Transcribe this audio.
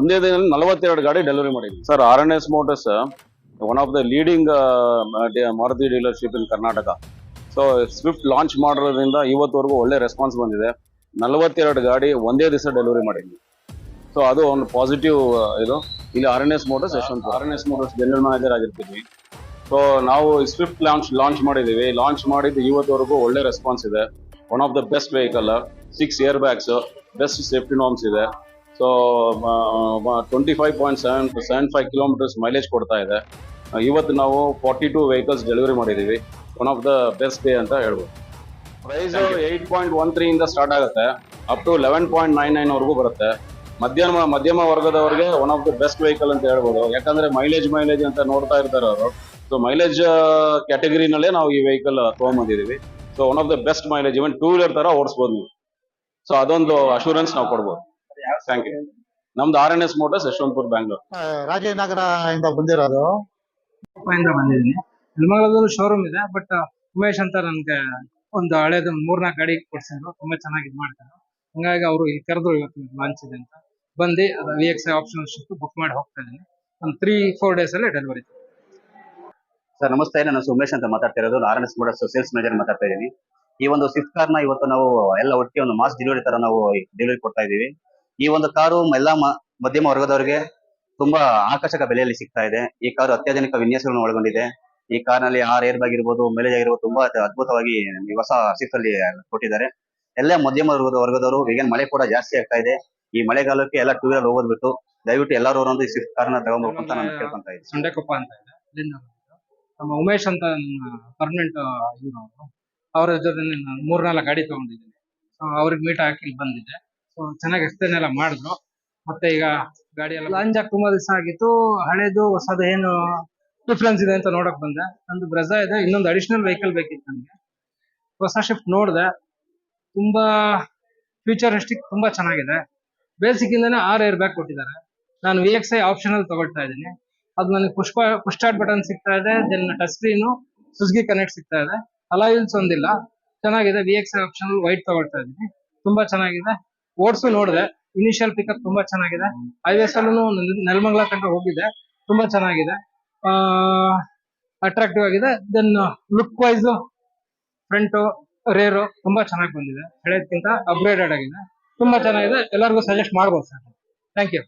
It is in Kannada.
ಒಂದೇ ದಿನದಲ್ಲಿ ನಲವತ್ತೆರಡು ಗಾಡಿ ಡೆಲಿವರಿ ಮಾಡಿದ್ವಿ. Sir R N S Motors one of the leading Maruti dealership in Karnataka so Swift launch ಮಾಡೋದ್ರಿಂದ ಇವತ್ತವರೆಗೂ ಒಳ್ಳೆ ರೆಸ್ಪಾನ್ಸ್ ಬಂದಿದೆ. ನಲವತ್ತೆರಡು ಗಾಡಿ ಒಂದೇ ದಿವಸ ಡೆಲಿವರಿ ಮಾಡಿದ್ವಿ. ಸೊ ಅದು ಒಂದು ಪಾಸಿಟಿವ್ ಇದು. ಇಲ್ಲಿ R N S Motors Yeshwanth. R N S Motors general manager ಆಗಿರ್ತೀವಿ. ಸೊ ನಾವು ಸ್ವಿಫ್ಟ್ ಲಾಂಚ್ ಲಾಂಚ್ ಮಾಡಿದ್ದೀವಿ. ಲಾಂಚ್ ಮಾಡಿದ್ದು ಇವತ್ತವರೆಗೂ ಒಳ್ಳೆ ರೆಸ್ಪಾನ್ಸ್ ಇದೆ. One of the best vehicle six air bags best safety norms ಇದೆ. So twenty five point seven seven five kilometres mileage ಕೊಡ್ತಾ ಇದೆ. ಇವತ್ತು ನಾವು ಫಾರ್ಟಿ ಟೂ ವೆಹಿಕಲ್ಸ್ ಡೆಲಿವರಿ ಮಾಡಿದ್ದೀವಿ. One of the best day ಅಂತ ಹೇಳ್ಬೋದು. Price eight point one three ಇಂದ ಸ್ಟಾರ್ಟ್ ಆಗುತ್ತೆ. Up to eleven point nine nine ವರೆಗೂ ಬರುತ್ತೆ. ಮಧ್ಯಮ ಮಧ್ಯಮ ವರ್ಗದವರಿಗೆ one of the best vehicle ಅಂತ ಹೇಳ್ಬೋದು. ಯಾಕಂದ್ರೆ ಮೈಲೇಜ್ ಮೈಲೇಜ್ ಅಂತ ನೋಡ್ತಾ ಇರ್ತಾರೆ ಅವರು. ಸೊ ಮೈಲೇಜ್ ಕ್ಯಾಟಗರಿನಲ್ಲೇ ನಾವು ಈ vehicle ತೊಗೊಂಬಂದಿದ್ದೀವಿ. So one of the best mileage even two wheeler ತರ ಓಡಿಸ್ಬೋದು ನೀವು. ಸೊ ಅದೊಂದು ಅಶೂರೆನ್ಸ್ ನಾವು ಕೊಡ್ಬೋದು. ಥ್ಯಾಂಕ್ ಯು ನಮ್ದು R N S Motors Yeshwanthpur Bangalore. Rajanagar ಇಂದ ಬಂದಿರೋದು? ಇಂದ ಬಂದಿದ್ದೀನಿ. ನೆಲಮಂಗಲದಲ್ಲೂ ಶೋರೂಮ್ ಇದೆ ಬಟ್ ಉಮೇಶ್ ಅಂತ ನನ್ಗೆ ಒಂದು ಹಳೇದು ಮೂರ್ನಾಲ್ಕು ಗಾಡಿ ಕೊಡ್ಸಿದ್ರು. ತುಂಬಾ ಚೆನ್ನಾಗಿ ಇದು ಮಾಡ್ತಾರೆ. ಹಂಗಾಗಿ ಅವರು ಈ ಕರೆದ್ರು ಇವತ್ತು ಲಾಂಚ್ ಇದೆ ಅಂತ. ಬಂದು V X option Swift book ಮಾಡಿ ಹೋಗ್ತಾ ಇದ್ದೀನಿ. ಒಂದು ತ್ರೀ ಫೋರ್ ಡೇಸ್ ಅಲ್ಲಿ ಡೆಲಿವರಿ ಸರ್ ನಮಸ್ತೆ. ನಾನು ಉಮೇಶ್ ಅಂತ ಮಾತಾಡ್ತಿರೋದು R N S Motors sales manager ಮಾತಾಡ್ತಾ ಇದ್ದೀನಿ. ಈ ಒಂದು ಸ್ವಿಫ್ಟ್ ಕಾರ್ನ ಇವತ್ತು ನಾವು ಎಲ್ಲ ಒಟ್ಟಿಗೆ ಒಂದು ಮಾಸ್ ಡೆಲಿವರಿ ತರ ನಾವು ಡೆಲಿವರಿ ಕೊಡ್ತಾ ಇದ್ದೀವಿ. ಈ ಒಂದು ಕಾರು ಎಲ್ಲಾ ಮಧ್ಯಮ ವರ್ಗದವರಿಗೆ ತುಂಬಾ ಆಕರ್ಷಕ ಬೆಲೆಯಲ್ಲಿ ಸಿಗ್ತಾ ಇದೆ. ಈ ಕಾರು ಅತ್ಯಾಧುನಿಕ ವಿನ್ಯಾಸಗಳನ್ನು ಒಳಗೊಂಡಿದೆ. ಈ ಕಾರ್ನಲ್ಲಿ ಆರ್ ಏರ್ ಬ್ಯಾಗ್ ಇರ್ಬೋದು ಮೈಲೇಜ್ ಆಗಿರ್ಬೋದು, ತುಂಬಾ ಅದ್ಭುತವಾಗಿ ಹೊಸ ಅಲ್ಲಿ ಕೊಟ್ಟಿದ್ದಾರೆ. ಎಲ್ಲ ಮಧ್ಯಮ ವರ್ಗದ, ವರ್ಗದವರು ಈಗ ಮಳೆ ಕೂಡ ಜಾಸ್ತಿ ಆಗ್ತಾ ಇದೆ. ಈ ಮಳೆಗಾಲಕ್ಕೆ ಎಲ್ಲ ಟೂ ವೀಲರ್ ಹೋಗೋದ್ ಬಿಟ್ಟು ದಯವಿಟ್ಟು ಎಲ್ಲರೂ ಒಂದು ಈ ಸ್ವಿಫ್ಟ್ ಕಾರ್ನ ತಗೊಂಡ್ಬೇಕು ಅಂತ ನಾನು ಕೇಳ್ಕೊಂತ ಇದ್ದೀನಿ. ಅಂತ ಇದೆ. ನಮ್ಮ ಉಮೇಶ್ ಅಂತ ಪರ್ಮನೆಂಟ್, ಇವರು ಅವರು. ಜೊತೆ ಮೂರ್ನಾಲ್ಕು ಗಾಡಿ ತಗೊಂಡಿದ್ದೀನಿ. ಅವ್ರಿಗೆ ಮೀಟ್ ಹಾಕಿ ಇಲ್ಲಿ ಬಂದಿದ್ದೆ. ಚೆನ್ನಾಗಿ ಎಕ್ಸ್ಪ್ಲೇನ್ ಎಲ್ಲ ಮಾಡಿದ್ರು. ಮತ್ತೆ ಈಗ ಗಾಡಿ ಎಲ್ಲ ಲಾಂಚ್ ಆಗಿ ತುಂಬಾ ದಿವಸ ಆಗಿತ್ತು, ಹಳೇದು, ಹೊಸದು ಏನು ಡಿಫ್ರೆನ್ಸ್ ಇದೆ ಅಂತ ನೋಡಕ್ ಬಂದೆ. ನಂದು ಬ್ರೆಜಾ ಇದೆ, ಇನ್ನೊಂದು ಅಡಿಷನಲ್ ವೆಹಿಕಲ್ ಬೇಕಿತ್ತು ನನಗೆ. ಹೊಸ ಶಿಫ್ಟ್ ನೋಡಿದೆ. ತುಂಬಾ ಫ್ಯೂಚರಿಸ್ಟಿಕ್ ತುಂಬಾ ಚೆನ್ನಾಗಿದೆ. ಬೇಸಿಕ್ ಇಂದಾನೆ ಆರ್ ಏರ್ ಬ್ಯಾಗ್ ಕೊಟ್ಟಿದ್ದಾರೆ. ನಾನು ವಿ ಎಕ್ಸ್ ಐ ಆಪ್ಷನಲ್ ತಗೊಳ್ತಾ ಇದ್ದೀನಿ. ಅದು ನನಗೆ ಪುಷ್ಪ ಪುಷ್ ಸ್ಟಾರ್ಟ್ ಬಟನ್ ಸಿಗ್ತಾ ಇದೆ then touch screen Suzuki connect ಸಿಗ್ತಾ ಇದೆ. ಅಲಾಯಿಲ್ಸ್ ಒಂದಿಲ್ಲ. ಚೆನ್ನಾಗಿದೆ V X I optional white ತಗೊಳ್ತಾ ಇದ್ದೀನಿ. ತುಂಬಾ ಚೆನ್ನಾಗಿದೆ. ಓಡಿಸು ನೋಡಿದೆ. ಇನಿಷಿಯಲ್ ಪಿಕಪ್ ತುಂಬಾ ಚೆನ್ನಾಗಿದೆ. ಹೈವೇಸ್ ಅಲ್ಲೂ ನೆಲಮಂಗಲ ತನಕ ಹೋಗಿದೆ. ತುಂಬಾ ಚೆನ್ನಾಗಿದೆ. ಅಟ್ರಾಕ್ಟಿವ್ ಆಗಿದೆ. Then look wise front rear ತುಂಬಾ ಚೆನ್ನಾಗಿ ಬಂದಿದೆ. ಹಳೆಯದಕ್ಕಿಂತ ಅಪ್ಗ್ರೇಡೆಡ್ ಆಗಿದೆ. ತುಂಬಾ ಚೆನ್ನಾಗಿದೆ. ಎಲ್ಲರಿಗೂ ಸಜೆಸ್ಟ್ ಮಾಡ್ಬೋದು ಸರ್. Thank you